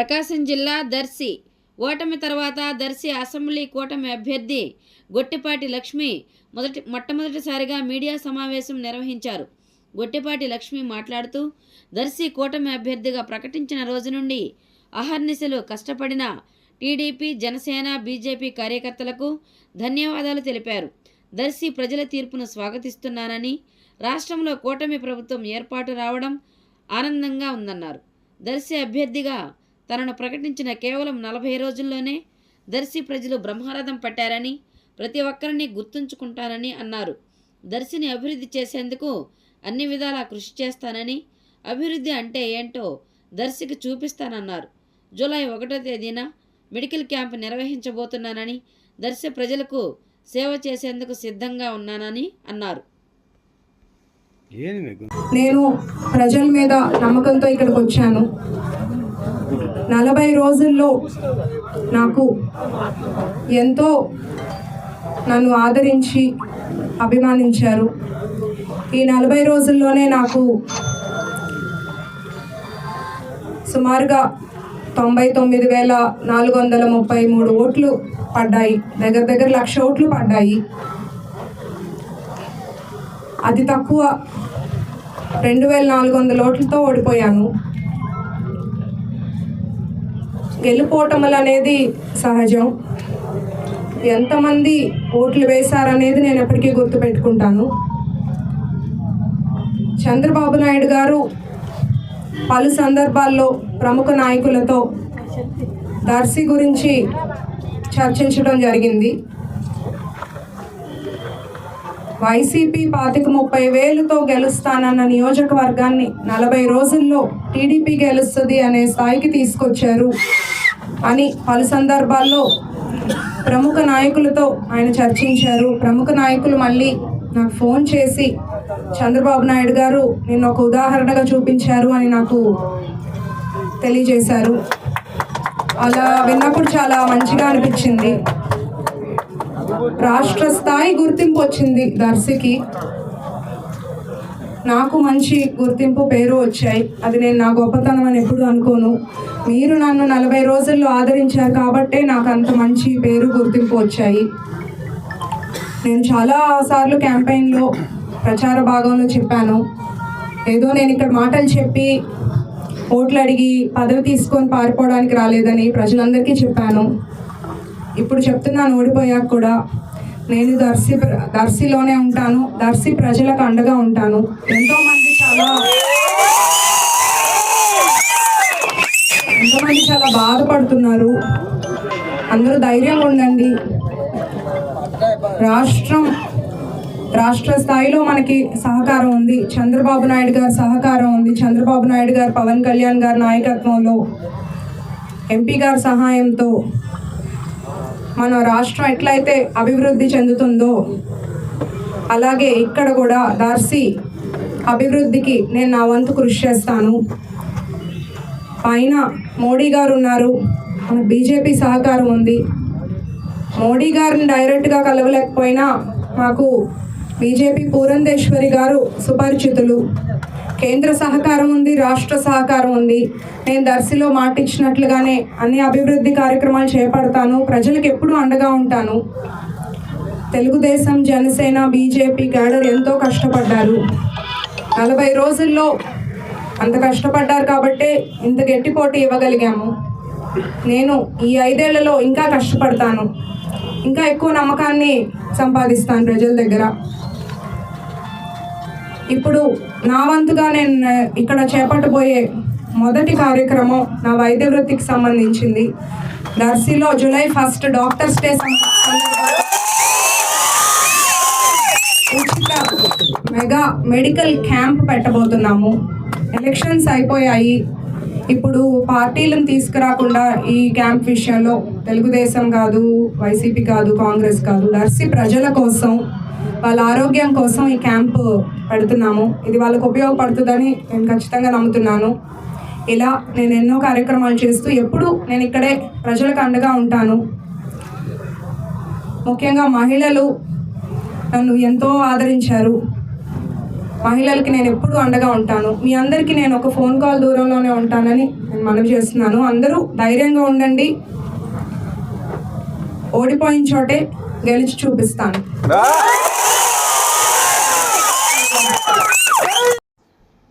ప్రకాశం జిల్లా దర్శి. ఓటమి తర్వాత దర్శి అసెంబ్లీ కూటమి అభ్యర్థి గొట్టిపాటి లక్ష్మి మొదటి మొట్టమొదటిసారిగా మీడియా సమావేశం నిర్వహించారు. గొట్టిపాటి లక్ష్మి మాట్లాడుతూ దర్శి కూటమి అభ్యర్థిగా ప్రకటించిన రోజు నుండి అహర్నిశలు కష్టపడిన టీడీపీ జనసేన బీజేపీ కార్యకర్తలకు ధన్యవాదాలు తెలిపారు. దర్శి ప్రజల తీర్పును స్వాగతిస్తున్నానని రాష్ట్రంలో కూటమి ప్రభుత్వం ఏర్పాటు రావడం ఆనందంగా ఉందన్నారు. దర్శి అభ్యర్థిగా తనను ప్రకటించిన కేవలం నలభై రోజుల్లోనే దర్శి ప్రజలు బ్రహ్మరథం పట్టారని ప్రతి ఒక్కరిని గుర్తుంచుకుంటానని అన్నారు. దర్శిని అభివృద్ధి చేసేందుకు అన్ని విధాలా కృషి చేస్తానని అభివృద్ధి అంటే ఏంటో దర్శికి చూపిస్తానన్నారు. జూలై ఒకటో తేదీన మెడికల్ క్యాంప్ నిర్వహించబోతున్నానని దర్శ ప్రజలకు సేవ చేసేందుకు సిద్ధంగా ఉన్నానని అన్నారు. నేను ప్రజల మీద నమ్మకంతో ఇక్కడికి వచ్చాను నలభై రోజుల్లో నాకు ఎంతో నన్ను ఆదరించి అభిమానించారు. ఈ నలభై రోజుల్లోనే నాకు సుమారుగా తొంభై తొమ్మిది వేల నాలుగు వందల ముప్పై మూడు ఓట్లు పడ్డాయి. దగ్గర దగ్గర లక్ష ఓట్లు పడ్డాయి. అతి తక్కువ రెండు వేల నాలుగు వందల ఓట్లతో ఓడిపోయాను. గెలుపోటములు అనేది సహజం. ఎంతమంది ఓట్లు వేశారనేది నేను ఎప్పటికీ గుర్తుపెట్టుకుంటాను. చంద్రబాబు నాయుడు గారు పలు సందర్భాల్లో ప్రముఖ నాయకులతో దర్శి గురించి చర్చించడం జరిగింది. వైసీపీ పాతిక ముప్పై వేలుతో గెలుస్తానన్న నియోజకవర్గాన్ని నలభై రోజుల్లో టీడీపీ గెలుస్తుంది అనే స్థాయికి తీసుకొచ్చారు అని పలు సందర్భాల్లో ప్రముఖ నాయకులతో ఆయన చర్చించారు. ప్రముఖ నాయకులు మళ్ళీ నాకు ఫోన్ చేసి చంద్రబాబు నాయుడు గారు నిన్న ఒక ఉదాహరణగా చూపించారు అని నాకు తెలియజేశారు. అలా విన్నప్పుడు చాలా మంచిగా అనిపించింది. రాష్ట్ర స్థాయి గుర్తింపు వచ్చింది దర్శికి. నాకు మంచి గుర్తింపు పేరు వచ్చాయి. అది నేను నా గొప్పతనం అని ఎప్పుడు అనుకోను. మీరు నన్ను నలభై రోజుల్లో ఆదరించారు కాబట్టే నాకు అంత మంచి పేరు గుర్తింపు వచ్చాయి. నేను చాలా సార్లు క్యాంపెయిన్లో ప్రచార భాగంలో చెప్పాను. ఏదో నేను ఇక్కడ మాటలు చెప్పి ఓట్లు అడిగి పదవి తీసుకొని పారిపోవడానికి రాలేదని ప్రజలందరికీ చెప్పాను. ఇప్పుడు చెప్తున్నాను ఓడిపోయాక కూడా నేను దర్శి దర్శిలోనే ఉంటాను దర్శి ప్రజలకు అండగా ఉంటాను. ఎంతో మంది చాలా ఎంతోమంది చాలా బాధపడుతున్నారు. అందరూ ధైర్యంగా ఉండండి. రాష్ట్రం రాష్ట్ర స్థాయిలో మనకి సహకారం ఉంది. చంద్రబాబు నాయుడు గారి సహకారం ఉంది. చంద్రబాబు నాయుడు గారు పవన్ కళ్యాణ్ గారి నాయకత్వంలో ఎంపీ గారి సహాయంతో మన రాష్ట్రం ఎట్లయితే అభివృద్ధి చెందుతుందో అలాగే ఇక్కడ కూడా దర్శి అభివృద్ధికి నేను నా వంతు కృషి చేస్తాను. పైన మోడీ గారు ఉన్నారు మన బీజేపీ సహకారం ఉంది. మోడీ గారిని డైరెక్ట్గా కలవలేకపోయినా మాకు బీజేపీ పూరంధేశ్వరి గారు సుపరిచితులు. కేంద్ర సహకారం ఉంది రాష్ట్ర సహకారం ఉంది. నేను దర్శిలో మాట ఇచ్చినట్లుగానే అన్ని అభివృద్ధి కార్యక్రమాలు చేపడతాను. ప్రజలకు ఎప్పుడూ అండగా ఉంటాను. తెలుగుదేశం జనసేన బీజేపీ క్యాడర్ ఎంతో కష్టపడ్డారు. నలభై రోజుల్లో అంత కష్టపడ్డారు కాబట్టే ఇంత గట్టి పోటీ ఇవ్వగలిగాము. నేను ఈ ఐదేళ్ళలో ఇంకా కష్టపడతాను. ఇంకా ఎక్కువ నమ్మకాన్ని సంపాదిస్తాను ప్రజల దగ్గర. ఇప్పుడు నా వంతుగా నేను ఇక్కడ చేపట్టబోయే మొదటి కార్యక్రమం నా వైద్య వృత్తికి సంబంధించింది. నర్సీలో జూలై ఫస్ట్ డాక్టర్స్ డే ఉచిత మెగా మెడికల్ క్యాంప్ పెట్టబోతున్నాము. ఎలక్షన్స్ అయిపోయాయి. ఇప్పుడు పార్టీలను తీసుకురాకుండా ఈ క్యాంప్ విషయంలో తెలుగుదేశం కాదు వైసీపీ కాదు కాంగ్రెస్ కాదు దర్శి ప్రజల కోసం వాళ్ళ ఆరోగ్యం కోసం ఈ క్యాంప్ పెడుతున్నాము. ఇది వాళ్ళకు ఉపయోగపడుతుందని నేను ఖచ్చితంగా నమ్ముతున్నాను. ఇలా నేను ఎన్నో కార్యక్రమాలు చేస్తూ ఎప్పుడు నేను ఇక్కడే ప్రజలకు అండగా ఉంటాను. ముఖ్యంగా మహిళలు నన్ను ఎంతో ఆదరించారు. మహిళలకి నేను ఎప్పుడూ అండగా ఉంటాను. మీ అందరికీ నేను ఒక ఫోన్ కాల్ దూరంలోనే ఉంటానని నేను మనవి చేస్తున్నాను. అందరూ ధైర్యంగా ఉండండి. ఓడిపోయిన చోటే గెలిచి చూపిస్తాను.